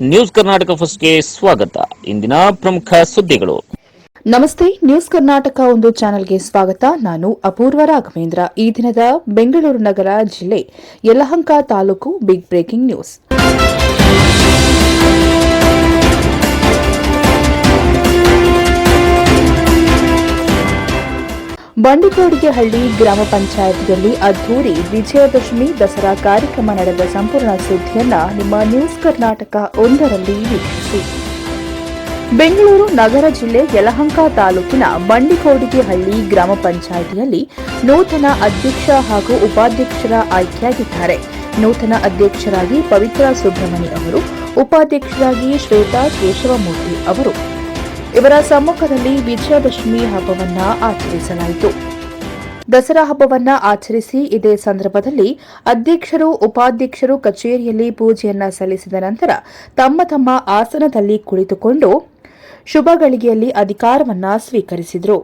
News Karnataka ಫಸ್ಟ್ಗೆ ಸ್ವಾಗತ. ಇಂದಿನ ಪ್ರಮುಖ ಸುದ್ದಿಗಳು. ನಮಸ್ತೆ, ನ್ಯೂಸ್ ಕರ್ನಾಟಕ ಒಂದು ಚಾನೆಲ್ಗೆ ಸ್ವಾಗತ. ನಾನು ಅಪೂರ್ವ ರಾಘವೇಂದ್ರ. ಈ ದಿನದ ಬೆಂಗಳೂರು ನಗರ ಜಿಲ್ಲೆ Yelahanka taluk big breaking news Bandikodigehalli ಗ್ರಾಮ ಪಂಚಾಯತ್ನಲ್ಲಿ ಅದ್ದೂರಿ ವಿಜಯದಶಮಿ ದಸರಾ ಕಾರ್ಯಕ್ರಮ ನಡೆದ ಸಂಪೂರ್ಣ ಸುದ್ದಿಯನ್ನ ನಿಮ್ಮ ನ್ಯೂಸ್ ಕರ್ನಾಟಕ ಒಂದರಲ್ಲಿ ವೀಕ್ಷಿಸಿ. ಬೆಂಗಳೂರು ನಗರ ಜಿಲ್ಲೆ ಯಲಹಂಕ ತಾಲೂಕಿನ ಬಂಡಿಕೋಡಿಗೆಹಳ್ಳಿ ಗ್ರಾಮ ಪಂಚಾಯಿತಿಯಲ್ಲಿ ನೂತನ ಅಧ್ಯಕ್ಷ ಹಾಗೂ ಉಪಾಧ್ಯಕ್ಷರ ಆಯ್ಕೆಯಾಗಿದ್ದಾರೆ. ನೂತನ ಅಧ್ಯಕ್ಷರಾಗಿ ಪವಿತ್ರ ಸುಬ್ರಹ್ಮಣಿ ಅವರು, ಉಪಾಧ್ಯಕ್ಷರಾಗಿ ಶ್ವೇತಾ ಕೇಶವಮೂರ್ತಿ ಅವರು ಇವರ ಸಮ್ಮುಖದಲ್ಲಿ ವಿಜಯದಶಮಿ ಹಬ್ಬವನ್ನ ಆಚರಿಸಲಾಯಿತು. ದಸರಾ ಹಬ್ಬವನ್ನ ಆಚರಿಸಿ ಇದೇ ಸಂದರ್ಭದಲ್ಲಿ ಅಧ್ಯಕ್ಷರು, ಉಪಾಧ್ಯಕ್ಷರು ಕಚೇರಿಯಲ್ಲಿ ಪೂಜೆಯನ್ನ ಸಲ್ಲಿಸಿದ ನಂತರ ತಮ್ಮ ತಮ್ಮ ಆಸನದಲ್ಲಿ ಕುಳಿತುಕೊಂಡು ಶುಭ ಗಳಿಗೆಯಲ್ಲಿ ಅಧಿಕಾರವನ್ನ ಸ್ವೀಕರಿಸಿದರು.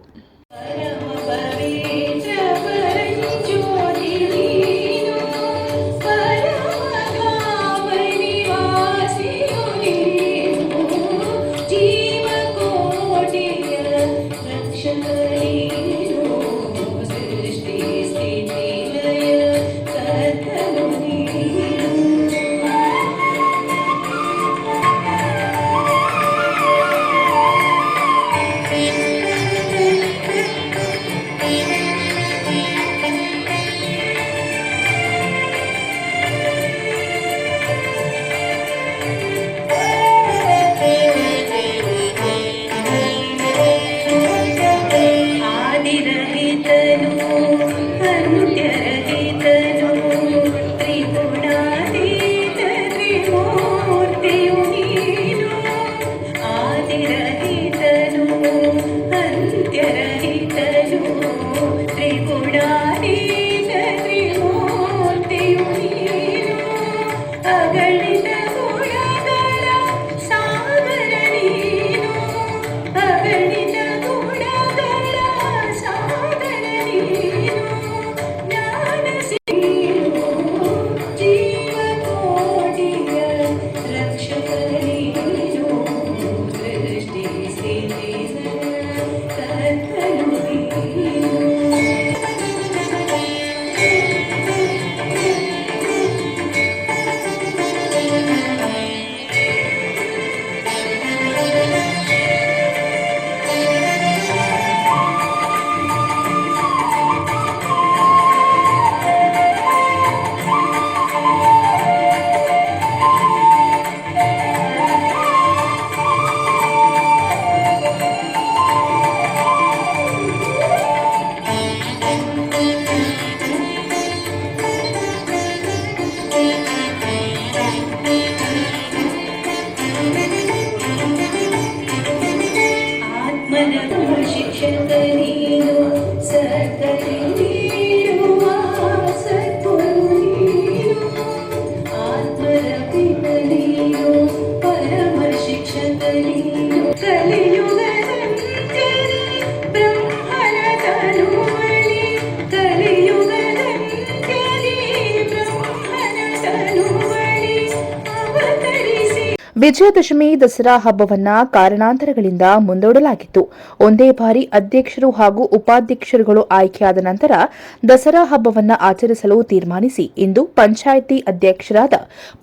ವಿಜಯದಶಮಿ ದಸರಾ ಹಬ್ಬವನ್ನ ಕಾರಣಾಂತರಗಳಿಂದ ಮುಂದೂಡಲಾಗಿತ್ತು. ಒಂದೇ ಬಾರಿ ಅಧ್ಯಕ್ಷರು ಹಾಗೂ ಉಪಾಧ್ಯಕ್ಷರುಗಳು ಆಯ್ಕೆಯಾದ ನಂತರ ದಸರಾ ಹಬ್ಬವನ್ನ ಆಚರಿಸಲು ತೀರ್ಮಾನಿಸಿ ಇಂದು ಪಂಚಾಯಿತಿ ಅಧ್ಯಕ್ಷರಾದ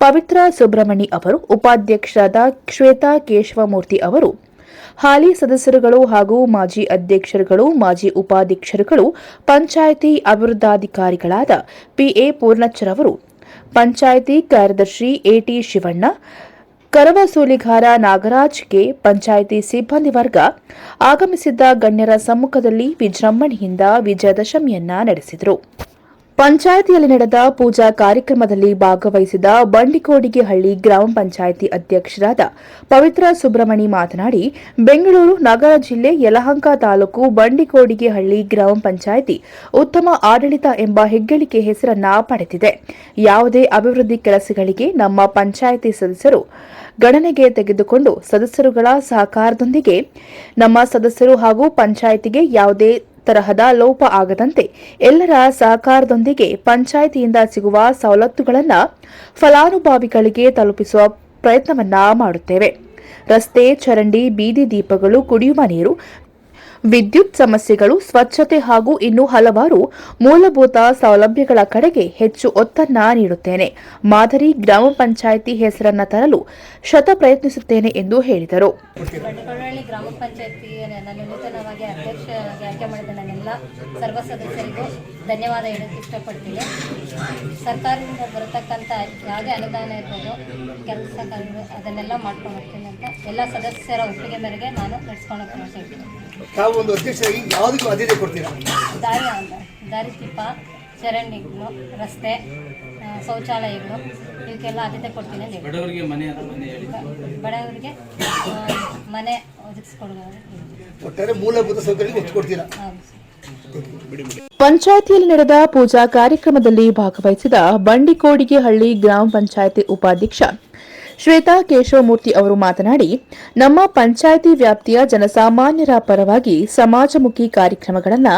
ಪವಿತ್ರ ಸುಬ್ರಹ್ಮಣಿ ಅವರು, ಉಪಾಧ್ಯಕ್ಷರಾದ ಶ್ವೇತಾ ಕೇಶವಮೂರ್ತಿ ಅವರು, ಹಾಲಿ ಸದಸ್ಯರುಗಳು ಹಾಗೂ ಮಾಜಿ ಅಧ್ಯಕ್ಷರುಗಳು, ಮಾಜಿ ಉಪಾಧ್ಯಕ್ಷರುಗಳು, ಪಂಚಾಯಿತಿ ಅಭಿವೃದ್ಧಾಧಿಕಾರಿಗಳಾದ ಪಿಎ ಪೂರ್ಣಚ್ಚರವರು ಪಂಚಾಯಿತಿ ಕಾರ್ಯದರ್ಶಿ ಎಟಿ ಶಿವಣ್ಣ ಕರವಸೂಲಿಗಾರ ನಾಗರಾಜ್ ಕೆ ಪಂಚಾಯಿತಿ ಸಿಬ್ಬಂದಿ ವರ್ಗ ಆಗಮಿಸಿದ್ದ ಗಣ್ಯರ ಸಮ್ಮುಖದಲ್ಲಿ ವಿಜೃಂಭಣೆಯಿಂದ ವಿಜಯದಶಮಿಯನ್ನ ನಡೆಸಿದರು. ಪಂಚಾಯಿತಿಯಲ್ಲಿ ನಡೆದ ಪೂಜಾ ಕಾರ್ಯಕ್ರಮದಲ್ಲಿ ಭಾಗವಹಿಸಿದ ಬಂಡಿಕೋಡಿಗೆಹಳ್ಳಿ ಗ್ರಾಮ ಪಂಚಾಯಿತಿ ಅಧ್ಯಕ್ಷರಾದ ಪವಿತ್ರ ಸುಬ್ರಹ್ಮಣಿ ಮಾತನಾಡಿ, ಬೆಂಗಳೂರು ನಗರ ಜಿಲ್ಲೆ ಯಲಹಂಕ ತಾಲೂಕು ಬಂಡಿಕೋಡಿಗೆಹಳ್ಳಿ ಗ್ರಾಮ ಪಂಚಾಯಿತಿ ಉತ್ತಮ ಆಡಳಿತ ಎಂಬ ಹೆಗ್ಗಳಿಕೆ ಹೆಸರನ್ನ ಪಡೆದಿದೆ. ಯಾವುದೇ ಅಭಿವೃದ್ಧಿ ಕೆಲಸಗಳಿಗೆ ನಮ್ಮ ಪಂಚಾಯಿತಿ ಸದಸ್ಯರು ಗಣನೆಗೆ ತೆಗೆದುಕೊಂಡು ಸದಸ್ಯರುಗಳ ಸಹಕಾರದೊಂದಿಗೆ ನಮ್ಮ ಸದಸ್ಯರು ಹಾಗೂ ಪಂಚಾಯಿತಿಗೆ ಯಾವುದೇ ತರಹದ ಲೋಪ ಆಗದಂತೆ ಎಲ್ಲರ ಸಹಕಾರದೊಂದಿಗೆ ಪಂಚಾಯಿತಿಯಿಂದ ಸಿಗುವ ಸವಲತ್ತುಗಳನ್ನು ಫಲಾನುಭವಿಗಳಿಗೆ ತಲುಪಿಸುವ ಪ್ರಯತ್ನವನ್ನ ಮಾಡುತ್ತೇವೆ. ರಸ್ತೆ, ಚರಂಡಿ, ಬೀದಿ ದೀಪಗಳು, ಕುಡಿಯುವ ನೀರು ವಿದ್ಯುತ್ ಸಮಸ್ಯೆಗಳು, ಸ್ವಚ್ಛತೆ ಹಾಗೂ ಇನ್ನೂ ಹಲವಾರು ಮೂಲಭೂತ ಸೌಲಭ್ಯಗಳ ಕಡೆಗೆ ಹೆಚ್ಚು ಒತ್ತನ್ನ ನೀಡುತ್ತೇನೆ. ಮಾದರಿ ಗ್ರಾಮ ಪಂಚಾಯಿತಿ ಹೆಸರನ್ನ ತರಲು ಶತ ಪ್ರಯತ್ನಿಸುತ್ತೇನೆ ಎಂದು ಹೇಳಿದರು. ಗ್ರಾಮ ಪಂಚಾಯತಿ ನನ್ನೆಲ್ಲ ಸರ್ವ ಸದಸ್ಯರಿಗೂ ಧನ್ಯವಾದ ಹೇಳಕ್ಕೆ ಇಷ್ಟಪಡ್ತೀನಿ. ಸರ್ಕಾರದಿಂದ ಬರತಕ್ಕಂಥ ಯಾವುದೇ ಅನುದಾನ ಇರ್ಬೋದು ಕೆಲಸ ಕಂಡು ಅದನ್ನೆಲ್ಲ ಮಾಡ್ಕೊಂಡು ಹೋಗ್ತೀನಿ ಅಂತ ಎಲ್ಲ ಸದಸ್ಯರ ಒಪ್ಪಿಗೆ ಮೇರೆಗೆ ನಾನು ನಡೆಸ್ಕೊಳಕ್ಕೆ ಹೋಗ್ತೀನಿ ತಾವು ಒಂದು ಅಧ್ಯಕ್ಷರಾಗಿ ಯಾವುದಕ್ಕೂ ಆದ್ಯತೆ ಕೊಡ್ತೀರಾ? ದಾರಿ ದಾರಿ ದೀಪ ಚರಂಡಿಗಳು ರಸ್ತೆ ಶೌಚಾಲಯಗಳು ಇದಕ್ಕೆಲ್ಲ ಆದ್ಯತೆ ಕೊಡ್ತೀನಿ ಅಂತ. ಬಡವರಿಗೆ ಮನೆ ಬಡವರಿಗೆ ಮನೆ ಒದಗಿಸ್ಕೊಡೋದು ಒಟ್ಟಾರೆ ಮೂಲಭೂತ ಸೌಕರ್ಯ ಒತ್ತು ಕೊಡ್ತೀರಾ? ಹೌದು. ಪಂಚಾಯಿತಿಯಲ್ಲಿ ನಡೆದ ಪೂಜಾ ಕಾರ್ಯಕ್ರಮದಲ್ಲಿ ಭಾಗವಹಿಸಿದ ಬಂಡಿಕೋಡಿಗೆಹಳ್ಳಿ ಗ್ರಾಮ ಪಂಚಾಯಿತಿ ಉಪಾಧ್ಯಕ್ಷ ಶ್ವೇತಾ ಕೇಶವಮೂರ್ತಿ ಅವರು ಮಾತನಾಡಿ, ನಮ್ಮ ಪಂಚಾಯಿತಿ ವ್ಯಾಪ್ತಿಯ ಜನಸಾಮಾನ್ಯರ ಪರವಾಗಿ ಸಮಾಜಮುಖಿ ಕಾರ್ಯಕ್ರಮಗಳನ್ನು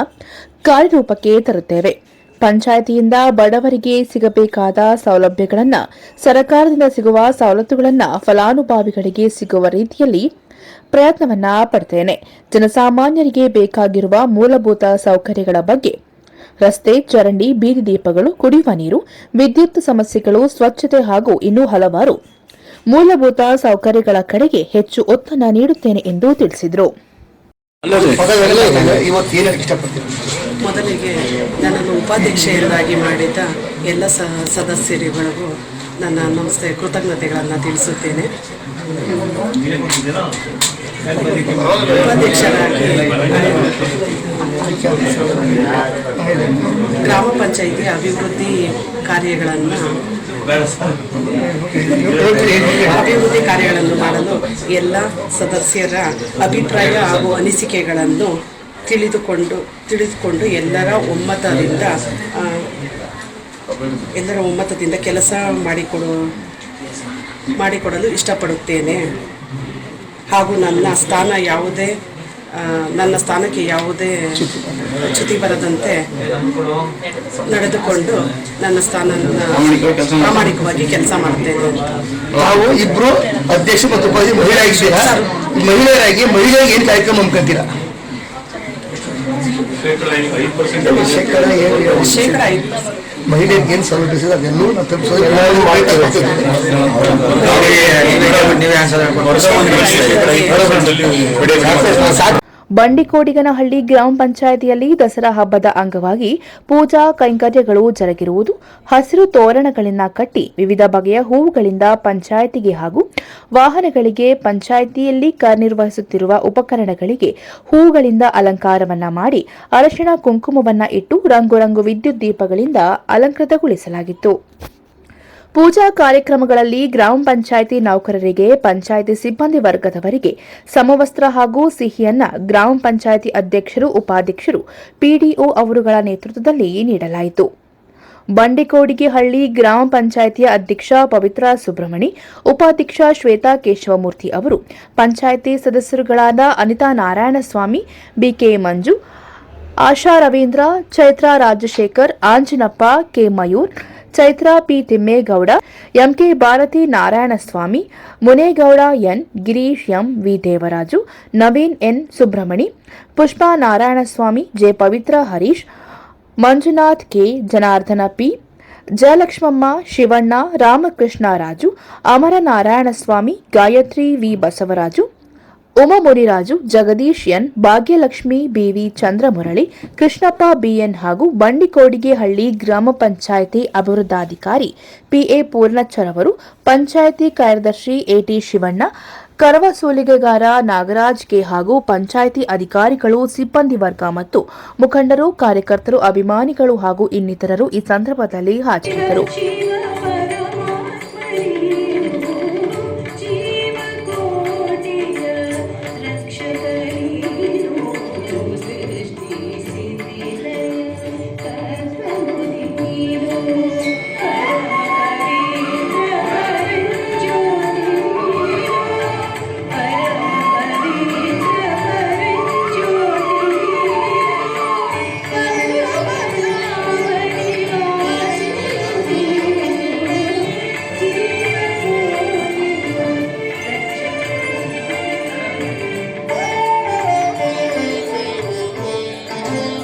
ಕಾರ್ಯರೂಪಕ್ಕೆ ತರುತ್ತೇವೆ. ಪಂಚಾಯಿತಿಯಿಂದ ಬಡವರಿಗೆ ಸಿಗಬೇಕಾದ ಸೌಲಭ್ಯಗಳನ್ನು, ಸರ್ಕಾರದಿಂದ ಸಿಗುವ ಸವಲತ್ತುಗಳನ್ನು ಫಲಾನುಭವಿಗಳಿಗೆ ಸಿಗುವ ರೀತಿಯಲ್ಲಿ ಪ್ರಯತ್ನವನ್ನ ಪಡ್ತೇನೆ. ಜನಸಾಮಾನ್ಯರಿಗೆ ಬೇಕಾಗಿರುವ ಮೂಲಭೂತ ಸೌಕರ್ಯಗಳ ಬಗ್ಗೆ. ರಸ್ತೆ, ಚರಂಡಿ, ಬೀದಿ ದೀಪಗಳು, ಕುಡಿಯುವ ನೀರು, ವಿದ್ಯುತ್ ಸಮಸ್ಯೆಗಳು, ಸ್ವಚ್ಛತೆ ಹಾಗೂ ಇನ್ನೂ ಹಲವಾರು ಮೂಲಭೂತ ಸೌಕರ್ಯಗಳ ಕಡೆಗೆ ಹೆಚ್ಚು ಒತ್ತನ್ನು ನೀಡುತ್ತೇನೆ ಎಂದು ತಿಳಿಸಿದರು. ಮೊದಲಿಗೆ ನನ್ನನ್ನು ಉಪಾಧ್ಯಕ್ಷೆಯನ್ನಾಗಿ ಮಾಡಿದ ಎಲ್ಲ ಸದಸ್ಯರುಗಳಿಗೂ ನನ್ನ ನಮಸ್ತೆ, ಕೃತಜ್ಞತೆಗಳನ್ನು ತಿಳಿಸುತ್ತೇನೆ. ಉಪಾಧ್ಯಕ್ಷರಾಗಿ ಗ್ರಾಮ ಪಂಚಾಯಿತಿ ಅಭಿವೃದ್ಧಿ ಕಾರ್ಯಗಳನ್ನು ಅಭಿವೃದ್ಧಿ ಕಾರ್ಯಗಳನ್ನು ಮಾಡಲು ಎಲ್ಲ ಸದಸ್ಯರ ಅಭಿಪ್ರಾಯ ಹಾಗೂ ಅನಿಸಿಕೆಗಳನ್ನು ತಿಳಿದುಕೊಂಡು ತಿಳಿದುಕೊಂಡು ಎಲ್ಲರ ಒಮ್ಮತದಿಂದ ಎಲ್ಲರ ಒಮ್ಮತದಿಂದ ಕೆಲಸ ಮಾಡಿಕೊಡು, ಮಾಡಿಕೊಡಲು ಇಷ್ಟಪಡುತ್ತೇನೆ. ಹಾಗೂ ನನ್ನ ಸ್ಥಾನ ಯಾವುದೇ ನನ್ನ ಸ್ಥಾನಕ್ಕೆ ಯಾವುದೇ ಚ್ಯುತಿ ಬರದಂತೆ ನಡೆದುಕೊಂಡು ನನ್ನ ಸ್ಥಾನ ಪ್ರಾಮಾಣಿಕವಾಗಿ ಕೆಲಸ ಮಾಡ್ತೇನೆ ನಾವು ಇಬ್ರು ಅಧ್ಯಕ್ಷ ಮತ್ತು ಉಪಾಧ್ಯಕ್ಷ ಮಹಿಳೆಯಾಗಿ ಮಹಿಳೆಯರಾಗಿ ಮಹಿಳೆಯರಿಗೆ ಏನು ಕಾರ್ಯಕ್ರಮ ಹಮ್ಮಿಕೊಂತೀರಾ? ಶೇಕಡ ಐದು ಮಹಿಳೆಯರಿಗೆ ಏನು ಸೌಲಭ್ಯ ಅದೆಲ್ಲವೂ ನಾವು ತಲುಪಿಸೋದು ಎಲ್ಲರಿಗೂ ಪ್ರಯತ್ನ ಪಡ್ತೀವಿ. ಸಾಕು. ಬಂಡಿಕೋಡಿಗನಹಳ್ಳಿ ಗ್ರಾಮ ಪಂಚಾಯಿತಿಯಲ್ಲಿ ದಸರಾ ಹಬ್ಬದ ಅಂಗವಾಗಿ ಪೂಜಾ ಕೈಂಕರ್ಯಗಳು ಜರುಗಿರುವುದು, ಹಸಿರು ತೋರಣಗಳನ್ನು ಕಟ್ಟಿ ವಿವಿಧ ಬಗೆಯ ಹೂವುಗಳಿಂದ ಪಂಚಾಯಿತಿಗೆ ಹಾಗೂ ವಾಹನಗಳಿಗೆ ಪಂಚಾಯಿತಿಯಲ್ಲಿ ಕಾರ್ಯನಿರ್ವಹಿಸುತ್ತಿರುವ ಉಪಕರಣಗಳಿಗೆ ಹೂವುಗಳಿಂದ ಅಲಂಕಾರವನ್ನ ಮಾಡಿ ಅರಶಿಣ ಕುಂಕುಮವನ್ನ ಇಟ್ಟು ರಂಗುರಂಗು ರಂಗು ವಿದ್ಯುತ್ ದೀಪಗಳಿಂದ ಅಲಂಕೃತಗೊಳಿಸಲಾಗಿತ್ತು. ಪೂಜಾ ಕಾರ್ಯಕ್ರಮಗಳಲ್ಲಿ ಗ್ರಾಮ ಪಂಚಾಯಿತಿ ನೌಕರರಿಗೆ, ಪಂಚಾಯಿತಿ ಸಿಬ್ಬಂದಿ ವರ್ಗದವರಿಗೆ ಸಮವಸ್ತ್ರ ಹಾಗೂ ಸಿಹಿಯನ್ನ ಗ್ರಾಮ ಪಂಚಾಯಿತಿ ಅಧ್ಯಕ್ಷರು, ಉಪಾಧ್ಯಕ್ಷರು, ಪಿಡಿಒ ಅವರುಗಳ ನೇತೃತ್ವದಲ್ಲಿ ನೀಡಲಾಯಿತು. ಬಂಡಿಕೋಡಿಗೆಹಳ್ಳಿ ಗ್ರಾಮ ಪಂಚಾಯಿತಿಯ ಅಧ್ಯಕ್ಷ ಪವಿತ್ರ ಸುಬ್ರಹ್ಮಣಿ, ಉಪಾಧ್ಯಕ್ಷ ಶ್ವೇತಾ ಕೇಶವಮೂರ್ತಿ ಅವರು, panchayat ಸದಸ್ಯರುಗಳಾದ Anitha Narayanaswamy, BK Manju, Asha Ravindra, Chaitra Rajashekar, Anjanappa, K Mayur Chaitra P Thimmegowda MK Bharathi Narayana Swamy Munegowda N Girish M V Devaraju Naveen N Subramani Pushpa Narayana Swamy J Pavithra Harish Manjunath K Janardhana P Jayalakshmamma Shivanna Ramakrishnaraju Amara Narayana Swamy Gayathri V Basavaraju Muniraju Jagadish N, Bhagyalakshmi BV Chandramurali, Krishnappa BN ಹಾಗೂ ಬಂಡಿಕೋಡಿಗೆಹಳ್ಳಿ ಗ್ರಾಮ ಪಂಚಾಯಿತಿ ಅಭಿವೃದ್ಧಾಧಿಕಾರಿ PA ಪೂರ್ಣಚ್ಚರ್ ಅವರು, ಪಂಚಾಯಿತಿ ಕಾರ್ಯದರ್ಶಿ eighty Shivanna, ಕರವಸೂಲಿಗೆಗಾರ Nagaraj K ಹಾಗೂ ಪಂಚಾಯಿತಿ ಅಧಿಕಾರಿಗಳು, ಸಿಬ್ಬಂದಿ ವರ್ಗ ಮತ್ತು ಮುಖಂಡರು, ಕಾರ್ಯಕರ್ತರು, ಅಭಿಮಾನಿಗಳು ಹಾಗೂ ಇನ್ನಿತರರು ಈ ಸಂದರ್ಭದಲ್ಲಿ ಹಾಜರಿದ್ದರು. Amen.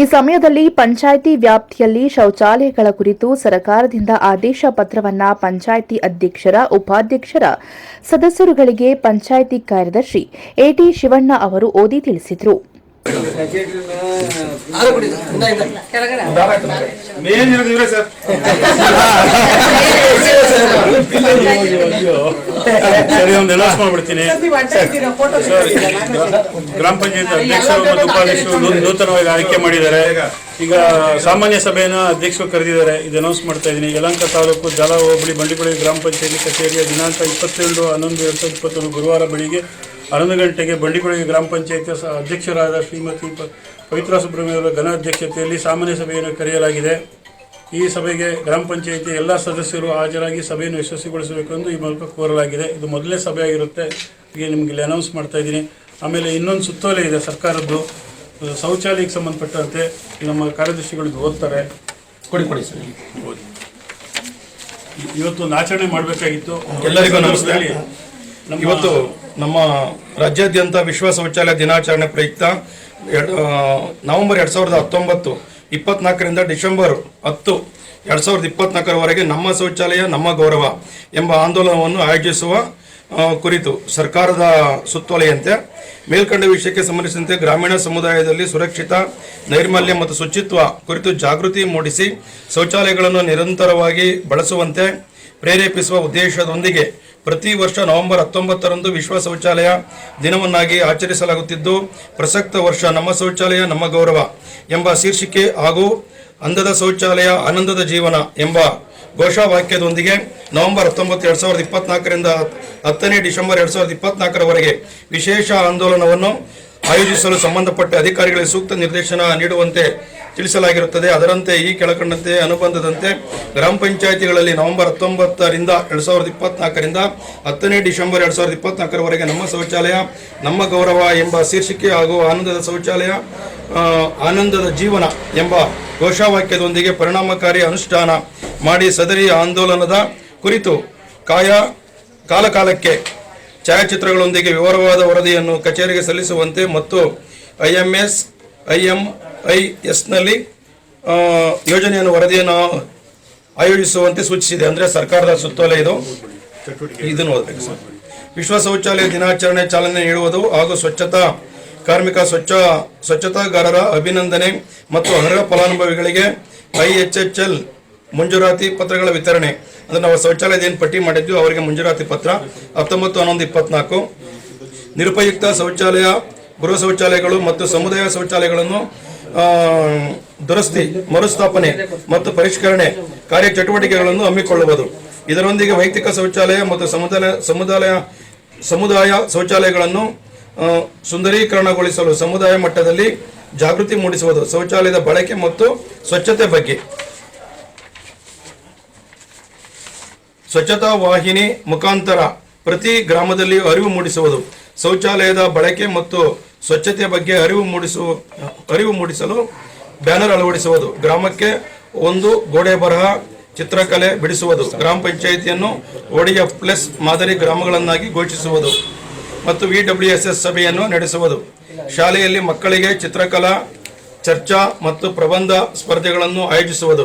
ಈ ಸಮಯದಲ್ಲಿ ಪಂಚಾಯಿತಿ ವ್ಯಾಪ್ತಿಯಲ್ಲಿ ಶೌಚಾಲಯಗಳ ಕುರಿತು ಸರ್ಕಾರದಿಂದ ಆದೇಶ ಪತ್ರವನ್ನ ಪಂಚಾಯಿತಿ ಅಧ್ಯಕ್ಷರ ಉಪಾಧ್ಯಕ್ಷರ ಸದಸ್ಯರುಗಳಿಗೆ ಪಂಚಾಯಿತಿ ಕಾರ್ಯದರ್ಶಿ ಎಟಿ ಶಿವಣ್ಣ ಅವರು ಓದಿ ತಿಳಿಸಿದರು. ಸರ್ ಒಂದು ಮಾಡ್ಬಿಡ್ತೀನಿ. ಗ್ರಾಮ ಪಂಚಾಯತ್ ಅಧ್ಯಕ್ಷರು ಮತ್ತು ಉಪಾಧ್ಯಕ್ಷರು ನೂತನವಾಗಿ ಆಯ್ಕೆ ಮಾಡಿದ್ದಾರೆ. ಈಗ ಸಾಮಾನ್ಯ ಸಭೆಯನ್ನು ಅಧ್ಯಕ್ಷರು ಕರೆದಿದ್ದಾರೆ. ಇದು ಅನೌನ್ಸ್ ಮಾಡ್ತಾ ಇದ್ದೀನಿ. ಯಲಂಕ ತಾಲೂಕು ಜಲ ಹೋಬಳಿ ಬಂಡಿಪುಳಿ ಗ್ರಾಮ ಪಂಚಾಯತಿ ಕಚೇರಿಯ ದಿನಾಂಕ ಇಪ್ಪತ್ತೆರಡು ಹನ್ನೊಂದು ಎರಡು ಸಾವಿರದ ಇಪ್ಪತ್ತೊಂದು ಗುರುವಾರ ಬೆಳಿಗ್ಗೆ ಹನ್ನೊಂದು ಗಂಟೆಗೆ ಬಂಡಿಪುಳಿ ಗ್ರಾಮ ಪಂಚಾಯಿತಿ ಅಧ್ಯಕ್ಷರಾದ ಶ್ರೀಮತಿ ಪವಿತ್ರ ಸುಬ್ರಹ್ಮಣ್ಯ ಅವರ ಘನ ಅಧ್ಯಕ್ಷತೆಯಲ್ಲಿ ಸಾಮಾನ್ಯ ಸಭೆಯನ್ನು ಕರೆಯಲಾಗಿದೆ. ಈ ಸಭೆಗೆ ಗ್ರಾಮ ಪಂಚಾಯಿತಿ ಎಲ್ಲ ಸದಸ್ಯರು ಹಾಜರಾಗಿ ಸಭೆಯನ್ನು ಯಶಸ್ವಿಗೊಳಿಸಬೇಕು ಎಂದು ಈ ಮೂಲಕ ಕೋರಲಾಗಿದೆ. ಇದು ಮೊದಲನೇ ಸಭೆ ಆಗಿರುತ್ತೆ. ಈಗ ನಿಮಗೆ ಇಲ್ಲಿ ಅನೌನ್ಸ್ ಮಾಡ್ತಾ ಇದ್ದೀನಿ. ಆಮೇಲೆ ಇನ್ನೊಂದು ಸುತ್ತೋಲೆ ಇದೆ ಸರ್ಕಾರದ್ದು. ಶೌಚಾಲಯಕ್ಕೆ ಸಂಬಂಧಪಟ್ಟಂತೆ ನಮ್ಮ ಕಾರ್ಯದರ್ಶಿಗಳಿಗೆ ಓದ್ತಾರೆ. ಕೊಡಿ ಕೊಡಿ ಸರ್. ಓದಿ. ಇವತ್ತು ಒಂದು ಆಚರಣೆ ಮಾಡಬೇಕಾಗಿತ್ತು. ಎಲ್ಲರಿಗೂ ನಮಸ್ತೆ. ನಮ್ಮ ಇವತ್ತು ನಮ್ಮ ರಾಜ್ಯಾದ್ಯಂತ ವಿಶ್ವ ಶೌಚಾಲಯ ದಿನಾಚರಣೆ ಪ್ರಯುಕ್ತ ನವೆಂಬರ್ ಎರಡು ಸಾವಿರದ ಹತ್ತೊಂಬತ್ತು ಇಪ್ಪತ್ನಾಲ್ಕರಿಂದ ಡಿಸೆಂಬರ್ ಹತ್ತು ಎರಡು ಸಾವಿರದ ಇಪ್ಪತ್ನಾಲ್ಕರವರೆಗೆ ನಮ್ಮ ಶೌಚಾಲಯ, ನಮ್ಮ ಗೌರವ ಎಂಬ ಆಂದೋಲನವನ್ನು ಆಯೋಜಿಸುವ ಕುರಿತು ಸರ್ಕಾರದ ಸುತ್ತೋಲೆಯಂತೆ, ಮೇಲ್ಕಂಡ ವಿಷಯಕ್ಕೆ ಸಂಬಂಧಿಸಿದಂತೆ ಗ್ರಾಮೀಣ ಸಮುದಾಯದಲ್ಲಿ ಸುರಕ್ಷಿತ, ನೈರ್ಮಲ್ಯ ಮತ್ತು ಶುಚಿತ್ವ ಕುರಿತು ಜಾಗೃತಿ ಮೂಡಿಸಿ ಶೌಚಾಲಯಗಳನ್ನು ನಿರಂತರವಾಗಿ ಬಳಸುವಂತೆ ಪ್ರೇರೇಪಿಸುವ ಉದ್ದೇಶದೊಂದಿಗೆ ಪ್ರತಿ ವರ್ಷ ನವೆಂಬರ್ ಹತ್ತೊಂಬತ್ತರಂದು ವಿಶ್ವ ಶೌಚಾಲಯ ದಿನವನ್ನಾಗಿ ಆಚರಿಸಲಾಗುತ್ತಿದ್ದು, ಪ್ರಸಕ್ತ ವರ್ಷ ನಮ್ಮ ಶೌಚಾಲಯ ನಮ್ಮ ಗೌರವ ಎಂಬ ಶೀರ್ಷಿಕೆ ಹಾಗೂ ಅಂದದ ಶೌಚಾಲಯ ಆನಂದದ ಜೀವನ ಎಂಬ ಘೋಷವಾಕ್ಯದೊಂದಿಗೆ ನವೆಂಬರ್ ಹತ್ತೊಂಬತ್ತು ಎರಡ್ ಸಾವಿರದ ಇಪ್ಪತ್ನಾಲ್ಕರಿಂದ ಹತ್ತನೇ ಡಿಸೆಂಬರ್ ಎರಡ್ ಸಾವಿರದ ಇಪ್ಪತ್ನಾಲ್ಕರವರೆಗೆ ವಿಶೇಷ ಆಂದೋಲನವನ್ನು ಆಯೋಜಿಸಲು ಸಂಬಂಧಪಟ್ಟ ಅಧಿಕಾರಿಗಳಿಗೆ ಸೂಕ್ತ ನಿರ್ದೇಶನ ನೀಡುವಂತೆ ತಿಳಿಸಲಾಗಿರುತ್ತದೆ. ಅದರಂತೆ ಈ ಕೆಳಕಂಡಂತೆ ಅನುಬಂಧದಂತೆ ಗ್ರಾಮ ಪಂಚಾಯಿತಿಗಳಲ್ಲಿ ನವೆಂಬರ್ ಹತ್ತೊಂಬತ್ತರಿಂದ ಎರಡು ಸಾವಿರದ ಇಪ್ಪತ್ನಾಲ್ಕರಿಂದ ಹತ್ತನೇ ಡಿಸೆಂಬರ್ ಎರಡು ಸಾವಿರದ ಇಪ್ಪತ್ನಾಲ್ಕರವರೆಗೆ ನಮ್ಮ ಶೌಚಾಲಯ, ನಮ್ಮ ಗೌರವ ಎಂಬ ಶೀರ್ಷಿಕೆ ಹಾಗೂ ಆನಂದದ ಶೌಚಾಲಯ ಆನಂದದ ಜೀವನ ಎಂಬ ಘೋಷವಾಕ್ಯದೊಂದಿಗೆ ಪರಿಣಾಮಕಾರಿ ಅನುಷ್ಠಾನ ಮಾಡಿ ಸದರಿ ಆಂದೋಲನದ ಕುರಿತು ಕಾಯ, ಕಾಲಕಾಲಕ್ಕೆ ಛಾಯಾಚಿತ್ರಗಳೊಂದಿಗೆ ವಿವರವಾದ ವರದಿಯನ್ನು ಕಚೇರಿಗೆ ಸಲ್ಲಿಸುವಂತೆ ಮತ್ತು I M S I M I ಎಸ್ನಲ್ಲಿ ಯೋಜನೆಯನ್ನು ವರದಿಯನ್ನು ಆಯೋಜಿಸುವಂತೆ ಸೂಚಿಸಿದೆ. ಅಂದರೆ ಸರ್ಕಾರದ ಸುತ್ತೋಲೆ ಇದು. ಇದನ್ನು ಓದಬೇಕು ಸರ್. ವಿಶ್ವ ಶೌಚಾಲಯ ದಿನಾಚರಣೆ ಚಾಲನೆ ನೀಡುವುದು ಹಾಗೂ ಸ್ವಚ್ಛತಾ ಕಾರ್ಮಿಕ ಸ್ವಚ್ಛ, ಸ್ವಚ್ಛತಾಗಾರರ ಅಭಿನಂದನೆ ಮತ್ತು ಅರ್ಹ ಫಲಾನುಭವಿಗಳಿಗೆ ಐ ಎಚ್ ಎಚ್ ಎಲ್ ಮಂಜೂರಾತಿ ಪತ್ರಗಳ ವಿತರಣೆ. ಅಂದ್ರೆ ನಾವು ಶೌಚಾಲಯದ ಏನು ಪಟ್ಟಿ ಮಾಡಿದ್ವಿ, ಅವರಿಗೆ ಮಂಜೂರಾತಿ ಪತ್ರ. ಹತ್ತೊಂಬತ್ತು, ಹನ್ನೊಂದು, ಇಪ್ಪತ್ನಾಲ್ಕು. ನಿರುಪಯುಕ್ತ ಶೌಚಾಲಯ, ಗೃಹ ಶೌಚಾಲಯಗಳು ಮತ್ತು ಸಮುದಾಯ ಶೌಚಾಲಯಗಳನ್ನು ದುರಸ್ತಿ, ಮರುಸ್ಥಾಪನೆ ಮತ್ತು ಪರಿಷ್ಕರಣೆ ಕಾರ್ಯಚಟುವಟಿಕೆಗಳನ್ನು ಹಮ್ಮಿಕೊಳ್ಳುವುದು. ಇದರೊಂದಿಗೆ ವೈಯಕ್ತಿಕ ಶೌಚಾಲಯ ಮತ್ತು ಸಮುದಾಯ ಸಮುದಾಯ ಸಮುದಾಯ ಶೌಚಾಲಯಗಳನ್ನು ಸುಂದರೀಕರಣಗೊಳಿಸಲು ಸಮುದಾಯ ಮಟ್ಟದಲ್ಲಿ ಜಾಗೃತಿ ಮೂಡಿಸುವುದು, ಶೌಚಾಲಯದ ಬಳಕೆ ಮತ್ತು ಸ್ವಚ್ಛತೆ ಬಗ್ಗೆ. ಸ್ವಚ್ಛತಾ ವಾಹಿನಿ ಮುಖಾಂತರ ಪ್ರತಿ ಗ್ರಾಮದಲ್ಲಿ ಅರಿವು ಮೂಡಿಸುವುದು, ಶೌಚಾಲಯದ ಬಳಕೆ ಮತ್ತು ಸ್ವಚ್ಛತೆಯ ಬಗ್ಗೆ ಅರಿವು ಮೂಡಿಸುವ ಅರಿವು ಮೂಡಿಸಲು ಬ್ಯಾನರ್ ಅಳವಡಿಸುವುದು, ಗ್ರಾಮಕ್ಕೆ ಒಂದು ಗೋಡೆ ಬರಹ ಚಿತ್ರಕಲೆ ಬಿಡಿಸುವುದು, ಗ್ರಾಮ ಪಂಚಾಯಿತಿಯನ್ನು ಒಡಿಎಫ್ ಪ್ಲಸ್ ಮಾದರಿ ಗ್ರಾಮಗಳನ್ನಾಗಿ ಘೋಷಿಸುವುದು ಮತ್ತು ವಿ ಡಬ್ಲ್ಯೂ ಎಸ್ ಸಭೆಯನ್ನು ನಡೆಸುವುದು. ಶಾಲೆಯಲ್ಲಿ ಮಕ್ಕಳಿಗೆ ಚಿತ್ರಕಲಾ, ಚರ್ಚಾ ಮತ್ತು ಪ್ರಬಂಧ ಸ್ಪರ್ಧೆಗಳನ್ನು ಆಯೋಜಿಸುವುದು.